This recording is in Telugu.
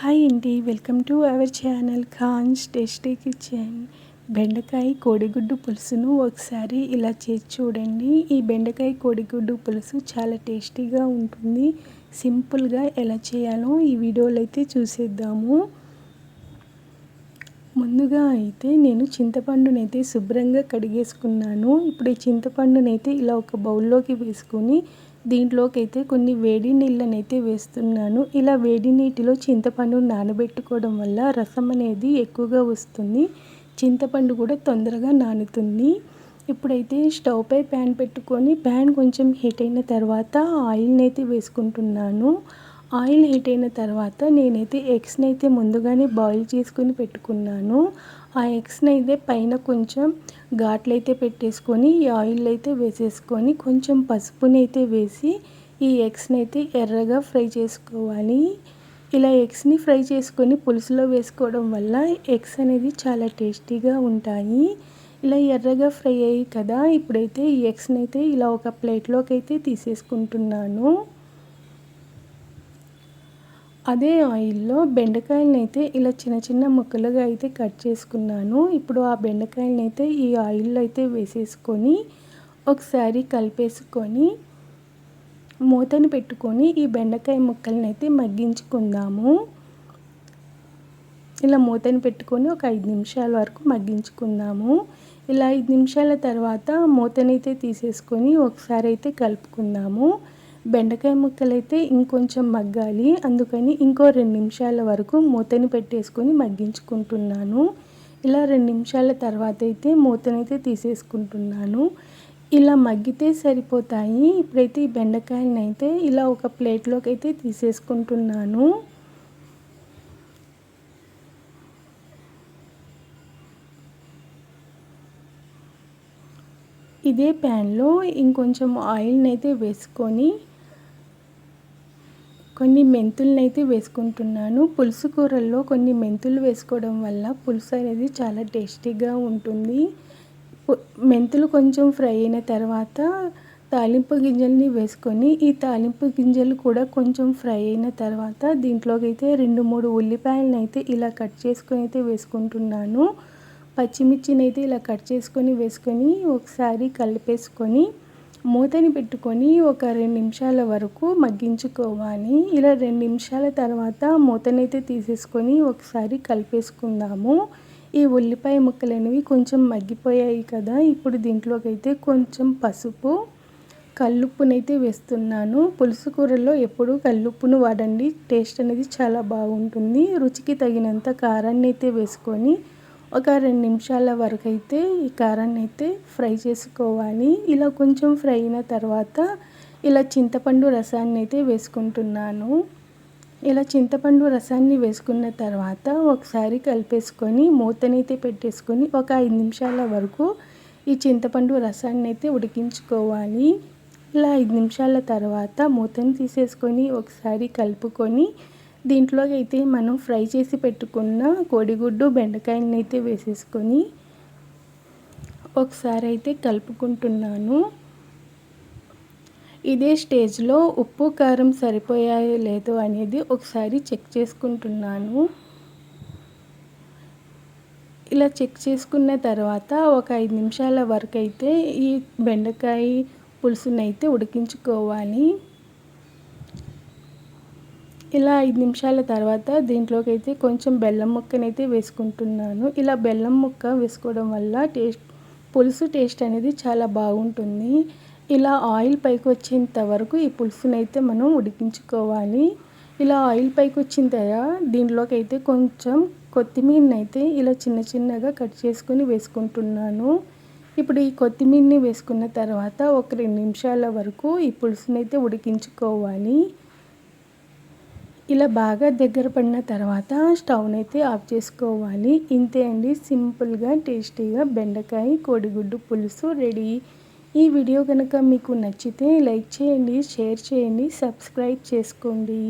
హాయ్ అండి. Welcome to our channel Khan's tasty kitchen. బెండకాయ కోడిగుడ్డు పులుసును ఒకసారి ఇలా చేసి చూడండి. ఈ బెండకాయ కోడిగుడ్డు పులుసు చాలా టేస్టీగా ఉంటుంది. సింపుల్గా ఎలా చేయాలో ఈ వీడియోలో అయితే చూసేద్దాము. ముందుగా అయితే నేను చింతపండునైతే శుభ్రంగా కడిగేసుకున్నాను. ఇప్పుడు ఈ చింతపండునైతే ఇలా ఒక బౌల్లోకి వేసుకొని దీంట్లోకి అయితే కొన్ని వేడి నీళ్ళనైతే వేస్తున్నాను. ఇలా వేడి నీటిలో చింతపండు నానబెట్టుకోవడం వల్ల రసం అనేది ఎక్కువగా వస్తుంది. చింతపండు కూడా తొందరగా నానుతుంది. ఇప్పుడైతే స్టవ్ పై ప్యాన్ పెట్టుకొని ప్యాన్ కొంచెం హీట్ అయిన తర్వాత ఆయిల్ని అయితే వేసుకుంటున్నాను. ఆయిల్ హీట్ అయిన తర్వాత నేనైతే ఎగ్స్ని అయితే ముందుగానే బాయిల్ చేసుకొని పెట్టుకున్నాను. ఆ ఎగ్స్ని అయితే పైన కొంచెం ఘాట్లు అయితే పెట్టేసుకొని ఈ ఆయిల్ అయితే వేసేసుకొని కొంచెం పసుపుని అయితే వేసి ఈ ఎగ్స్ని అయితే ఎర్రగా ఫ్రై చేసుకోవాలి. ఇలా ఎగ్స్ని ఫ్రై చేసుకొని పులుసులో వేసుకోవడం వల్ల ఎగ్స్ అనేది చాలా టేస్టీగా ఉంటాయి. ఇలా ఎర్రగా ఫ్రై అయ్యి కదా ఇప్పుడైతే ఈ ఎగ్స్ని అయితే ఇలా ఒక ప్లేట్లోకి అయితే తీసేసుకుంటున్నాను. అదే ఆయిల్లో బెండకాయలను అయితే ఇలా చిన్న చిన్న ముక్కలుగా అయితే కట్ చేసుకున్నాను. ఇప్పుడు ఆ బెండకాయలను అయితే ఈ ఆయిల్లో అయితే వేసేసుకొని ఒకసారి కలిపేసుకొని మూతను పెట్టుకొని ఈ బెండకాయ ముక్కలను అయితే మగ్గించుకుందాము. ఇలా మూతని పెట్టుకొని ఒక ఐదు నిమిషాల వరకు మగ్గించుకుందాము. ఇలా ఐదు నిమిషాల తర్వాత మూతనైతే తీసేసుకొని ఒకసారి అయితే కలుపుకుందాము. బెండకాయ ముక్కలు అయితే ఇంకొంచెం మగ్గాలి. అందుకని ఇంకో రెండు నిమిషాల వరకు మూతని పెట్టేసుకొని మగ్గించుకుంటున్నాను. ఇలా రెండు నిమిషాల తర్వాత అయితే మూతనైతే తీసేసుకుంటున్నాను. ఇలా మగ్గితే సరిపోతాయి. ఇప్పుడైతే ఈ బెండకాయలను అయితే ఇలా ఒక ప్లేట్లోకి అయితే తీసేసుకుంటున్నాను. ఇదే ప్యాన్లో ఇంకొంచెం ఆయిల్ని అయితే వేసుకొని కొన్ని మెంతులను అయితే వేసుకుంటున్నాను. పులుసు కూరల్లో కొన్ని మెంతులు వేసుకోవడం వల్ల పులుసు అనేది చాలా టేస్టీగా ఉంటుంది. మెంతులు కొంచెం ఫ్రై అయిన తర్వాత తాలింపు గింజల్ని వేసుకొని ఈ తాలింపు గింజలు కూడా కొంచెం ఫ్రై అయిన తర్వాత దీంట్లోకి అయితే రెండు మూడు ఉల్లిపాయలను అయితే ఇలా కట్ చేసుకొని అయితే వేసుకుంటున్నాను. పచ్చిమిర్చిని అయితే ఇలా కట్ చేసుకొని వేసుకొని ఒకసారి కలిపేసుకొని మూతని పెట్టుకొని ఒక రెండు నిమిషాల వరకు మగ్గించుకోవాలి. ఇలా రెండు నిమిషాల తర్వాత మూతనైతే తీసేసుకొని ఒకసారి కలిపేసుకుందాము. ఈ ఉల్లిపాయ ముక్కలు అనేవి కొంచెం మగ్గిపోయాయి కదా ఇప్పుడు దీంట్లోకి అయితే కొంచెం పసుపు కల్లుప్పునైతే వేస్తున్నాను. పులుసు కూరలో ఎప్పుడు కల్లుప్పును వాడండి టేస్ట్ అనేది చాలా బాగుంటుంది. రుచికి తగినంత కారాన్ని అయితే వేసుకొని ఒక రెండు నిమిషాల వరకు అయితే ఈ కారాన్ని అయితే ఫ్రై చేసుకోవాలి. ఇలా కొంచెం ఫ్రై అయిన తర్వాత ఇలా చింతపండు రసాన్ని అయితే వేసుకుంటున్నాను. ఇలా చింతపండు రసాన్ని వేసుకున్న తర్వాత ఒకసారి కలిపేసుకొని మూతనైతే పెట్టేసుకొని ఒక ఐదు నిమిషాల వరకు ఈ చింతపండు రసాన్ని అయితే ఉడికించుకోవాలి. ఇలా ఐదు నిమిషాల తర్వాత మూతని తీసేసుకొని ఒకసారి కలుపుకొని దీంట్లోకి అయితే మనం ఫ్రై చేసి పెట్టుకున్న కోడిగుడ్డు బెండకాయలను అయితే వేసేసుకొని ఒకసారి అయితే కలుపుకుంటున్నాను. ఇదే స్టేజ్లో ఉప్పు కారం సరిపోయాయో లేదో అనేది ఒకసారి చెక్ చేసుకుంటున్నాను. ఇలా చెక్ చేసుకున్న తర్వాత ఒక ఐదు నిమిషాల వరకు అయితే ఈ బెండకాయ పులుసునైతే ఉడికించుకోవాలి. ఇలా ఐదు నిమిషాల తర్వాత దీంట్లోకి అయితే కొంచెం బెల్లం ముక్కనైతే వేసుకుంటున్నాను. ఇలా బెల్లం ముక్క వేసుకోవడం వల్ల టేస్ట్ పులుసు టేస్ట్ అనేది చాలా బాగుంటుంది. ఇలా ఆయిల్ పైకి వచ్చేంత వరకు ఈ పులుసునైతే మనం ఉడికించుకోవాలి. ఇలా ఆయిల్ పైకి వచ్చిన తర్వాత దీంట్లోకి అయితే కొంచెం కొత్తిమీరని అయితే ఇలా చిన్న చిన్నగా కట్ చేసుకొని వేసుకుంటున్నాను. ఇప్పుడు ఈ కొత్తిమీరని వేసుకున్న తర్వాత ఒక రెండు నిమిషాల వరకు ఈ పులుసునైతే ఉడికించుకోవాలి. ఇలా బాగా దగ్గర పడిన తర్వాత స్టవ్ని అయితే ఆఫ్ చేసుకోవాలి. ఇంతే అండి. సింపుల్గా టేస్టీగా బెండకాయ కోడిగుడ్డు పులుసు రెడీ. ఈ వీడియో కనుక మీకు నచ్చితే లైక్ చేయండి షేర్ చేయండి సబ్స్క్రైబ్ చేసుకోండి.